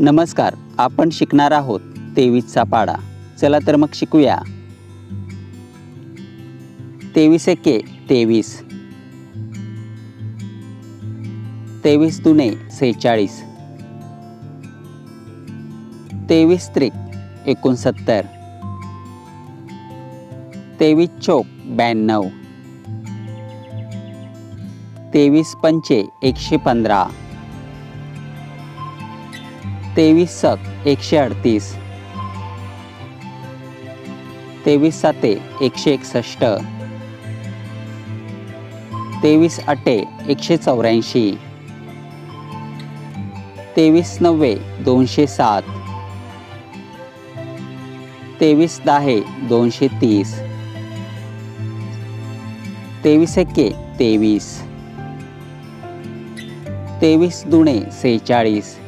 नमस्कार आपण शिकणार आहोत तेवीसचा पाडा. चला तर मग शिकूया. तेवीस एके तेवीस. तेवीस दुने सेहेचाळीस. तेवीस त्रिक एकोणसत्तर. तेवीस चोक ब्याण्णव. तेवीस पंचे एकशे पंधरा. तेवीस सात एकशे अडतीस. तेवीस साते एकशे एकसष्ट. तेवीस आटे एकशे चौऱ्याऐंशी. तेवीस नव्वे दोनशे सात. तेवीस दहा दोनशे तीस. तेवीस एके तेवीस. तेवीस दुणे सेहेचाळीस.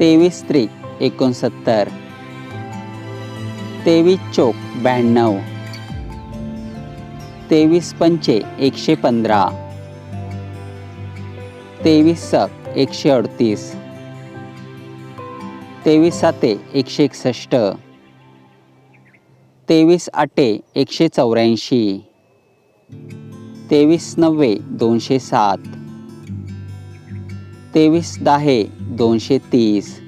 तेवीस त्रिक एकोणसत्तर. तेवीस चोक ब्याण्णव. तेवीस पंचे एकशे पंधरा. तेवीस सक एकशे अडतीस. तेवीस साते एकशे एकसष्ट. तेवीस आटे एकशे चौऱ्याऐंशी. तेवीस नव्वे दोनशे सात. तेवीस दहा दोनशे तीस.